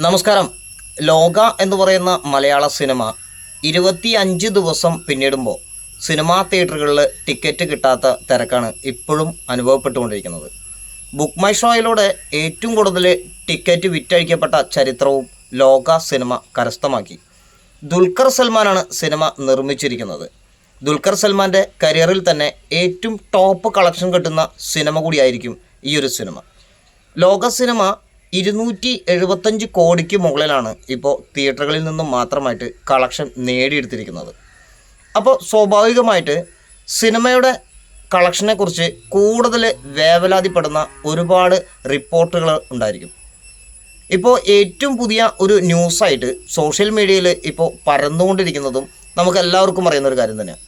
നമസ്കാരം. ലോക എന്ന് പറയുന്ന മലയാള സിനിമ ഇരുപത്തി അഞ്ച് ദിവസം പിന്നിടുമ്പോൾ സിനിമാ തിയേറ്ററുകളിൽ ടിക്കറ്റ് കിട്ടാത്ത തിരക്കാണ് ഇപ്പോഴും അനുഭവപ്പെട്ടുകൊണ്ടിരിക്കുന്നത്. ബുക്ക് മൈ ഷോയിലൂടെ ഏറ്റവും കൂടുതൽ ടിക്കറ്റ് വിറ്റഴിക്കപ്പെട്ട ചരിത്രവും ലോക സിനിമ കരസ്ഥമാക്കി. ദുൽഖർ സൽമാനാണ് സിനിമ നിർമ്മിച്ചിരിക്കുന്നത്. ദുൽഖർ സൽമാന്റെ കരിയറിൽ തന്നെ ഏറ്റവും ടോപ്പ് കളക്ഷൻ കിട്ടുന്ന സിനിമ കൂടിയായിരിക്കും ഈ ഒരു സിനിമ. ലോക സിനിമ ഇരുന്നൂറ്റി എഴുപത്തഞ്ച് കോടിക്ക് മുകളിലാണ് ഇപ്പോൾ തിയേറ്ററുകളിൽ നിന്നും മാത്രമായിട്ട് കളക്ഷൻ നേടിയെടുത്തിരിക്കുന്നത്. അപ്പോൾ സ്വാഭാവികമായിട്ട് സിനിമയുടെ കളക്ഷനെക്കുറിച്ച് കൂടുതൽ വേവലാതിപ്പെടുന്ന ഒരുപാട് റിപ്പോർട്ടുകൾ ഉണ്ടായിരിക്കും. ഇപ്പോൾ ഏറ്റവും പുതിയ ഒരു ന്യൂസായിട്ട് സോഷ്യൽ മീഡിയയിൽ ഇപ്പോൾ പരന്നുകൊണ്ടിരിക്കുന്നതും നമുക്ക് എല്ലാവർക്കും അറിയുന്ന ഒരു കാര്യം തന്നെയാണ്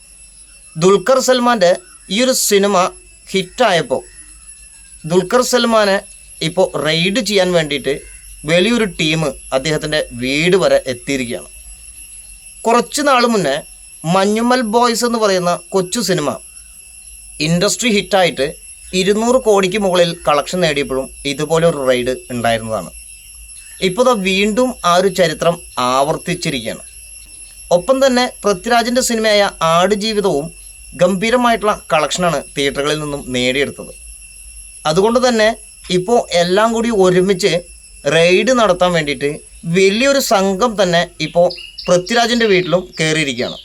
ദുൽഖർ സൽമാന്റെ ഈ ഒരു സിനിമ ഹിറ്റായപ്പോൾ ദുൽഖർ സൽമാനെ ഇപ്പോൾ റെയ്ഡ് ചെയ്യാൻ വേണ്ടിയിട്ട് വലിയൊരു ടീം അദ്ദേഹത്തിന്റെ വീട് വരെ എത്തിയിരിക്കുകയാണ്. കുറച്ച് നാൾ മുന്നേ മഞ്ഞുമൽ ബോയ്സ് എന്ന് പറയുന്ന കൊച്ചു സിനിമ ഇൻഡസ്ട്രി ഹിറ്റായിട്ട് ഇരുന്നൂറ് കോടിക്ക് മുകളിൽ കളക്ഷൻ നേടിയപ്പോഴും ഇതുപോലെ ഒരു റെയ്ഡ് ഉണ്ടായിരുന്നതാണ്. ഇപ്പോൾ വീണ്ടും ആ ഒരു ചരിത്രം ആവർത്തിച്ചിരിക്കുകയാണ്. ഒപ്പം തന്നെ പൃഥ്വിരാജിന്റെ സിനിമയായ ആടുജീവിതവും ഗംഭീരമായിട്ടുള്ള കളക്ഷനാണ് തിയേറ്ററുകളിൽ നിന്നും നേടിയെടുത്തത്. അതുകൊണ്ട് തന്നെ ഇപ്പോൾ എല്ലാം കൂടി ഒരുമിച്ച് റെയ്ഡ് നടത്താൻ വേണ്ടിയിട്ട് വലിയൊരു സംഘം തന്നെ ഇപ്പോൾ പൃഥ്വിരാജിന്റെ വീട്ടിലും കയറിയിരിക്കുകയാണ്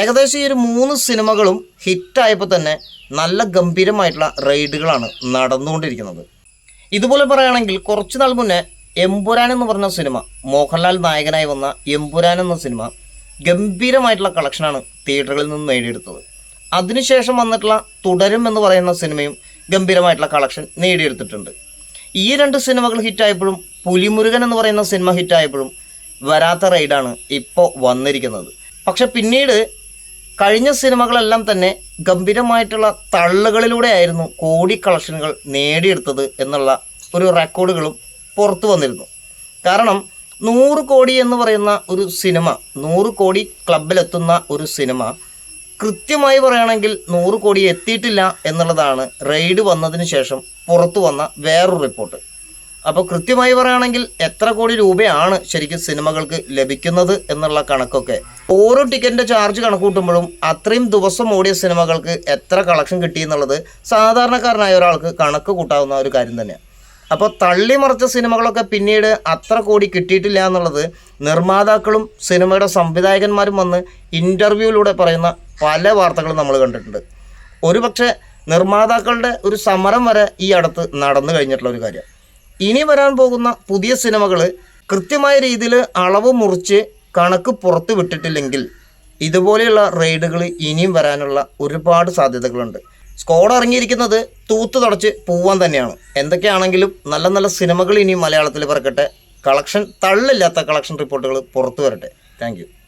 ഏകദേശം ഈ ഒരു മൂന്ന് സിനിമകളും ഹിറ്റായപ്പോൾ തന്നെ നല്ല ഗംഭീരമായിട്ടുള്ള റെയ്ഡുകളാണ് നടന്നുകൊണ്ടിരിക്കുന്നത്. ഇതുപോലെ പറയുകയാണെങ്കിൽ കുറച്ച് നാൾ മുന്നേ എമ്പുരാൻ എന്ന് പറഞ്ഞ സിനിമ മോഹൻലാൽ നായകനായി വന്ന എമ്പുരാൻ എന്ന സിനിമ ഗംഭീരമായിട്ടുള്ള കളക്ഷനാണ് തിയേറ്ററുകളിൽ നിന്ന് നേടിയെടുത്തത്. അതിനുശേഷം വന്നിട്ടുള്ള തുടരും എന്ന് പറയുന്ന സിനിമയും ഗംഭീരമായിട്ടുള്ള കളക്ഷൻ നേടിയെടുത്തിട്ടുണ്ട്. ഈ രണ്ട് സിനിമകൾ ഹിറ്റായപ്പോഴും പുലിമുരുകൻ എന്ന് പറയുന്ന സിനിമ ഹിറ്റായപ്പോഴും വരാത്ത റൈഡാണ് ഇപ്പോൾ വന്നിരിക്കുന്നത്. പക്ഷെ പിന്നീട് കഴിഞ്ഞ സിനിമകളെല്ലാം തന്നെ ഗംഭീരമായിട്ടുള്ള തള്ളുകളിലൂടെ ആയിരുന്നു കോടി കളക്ഷനുകൾ നേടിയെടുത്തത് എന്നുള്ള ഒരു റെക്കോർഡുകളും പുറത്തു വന്നിരുന്നു. കാരണം നൂറ് കോടി എന്ന് പറയുന്ന ഒരു സിനിമ നൂറ് കോടി ക്ലബിലെത്തുന്ന ഒരു സിനിമ കൃത്യമായി പറയുകയാണെങ്കിൽ നൂറ് കോടി എത്തിയിട്ടില്ല എന്നുള്ളതാണ് റെയ്ഡ് വന്നതിന് ശേഷം പുറത്തു വന്ന വേറൊരു റിപ്പോർട്ട്. അപ്പോൾ കൃത്യമായി പറയുകയാണെങ്കിൽ എത്ര കോടി രൂപയാണ് ശരിക്കും സിനിമകൾക്ക് ലഭിക്കുന്നത് എന്നുള്ള കണക്കൊക്കെ ഓരോ ടിക്കറ്റിന്റെ ചാർജ് കണക്ക് കൂട്ടുമ്പോഴും അത്രയും ദിവസം ഓടിയ സിനിമകൾക്ക് എത്ര കളക്ഷൻ കിട്ടി എന്നുള്ളത് സാധാരണക്കാരനായ ഒരാൾക്ക് കണക്ക് കൂട്ടാവുന്ന ഒരു കാര്യം തന്നെയാണ്. അപ്പോൾ തള്ളി മറിച്ച സിനിമകളൊക്കെ പിന്നീട് അത്ര കോടി കിട്ടിയിട്ടില്ല എന്നുള്ളത് നിർമ്മാതാക്കളും സിനിമയുടെ സംവിധായകന്മാരും വന്ന് ഇന്റർവ്യൂവിലൂടെ പറയുന്ന പല വാർത്തകളും നമ്മൾ കണ്ടിട്ടുണ്ട്. ഒരു പക്ഷേ നിർമ്മാതാക്കളുടെ ഒരു സമരം വരെ ഈ അടുത്ത് നടന്നു കഴിഞ്ഞിട്ടുള്ള ഒരു കാര്യം. ഇനി വരാൻ പോകുന്ന പുതിയ സിനിമകൾ കൃത്യമായ രീതിയിൽ അളവ് മുറിച്ച് കണക്ക് പുറത്ത് വിട്ടിട്ടില്ലെങ്കിൽ ഇതുപോലെയുള്ള റെയ്ഡുകൾ ഇനിയും വരാനുള്ള ഒരുപാട് സാധ്യതകളുണ്ട്. സ്കോഡ് ഇറങ്ങിയിരിക്കുന്നത് തൂത്ത് തുടച്ച് പോവാൻ തന്നെയാണ്. എന്തൊക്കെയാണെങ്കിലും നല്ല നല്ല സിനിമകൾ ഇനിയും മലയാളത്തിൽ പിറക്കട്ടെ. കളക്ഷൻ തള്ളില്ലാത്ത കളക്ഷൻ റിപ്പോർട്ടുകൾ പുറത്തു വരട്ടെ. താങ്ക്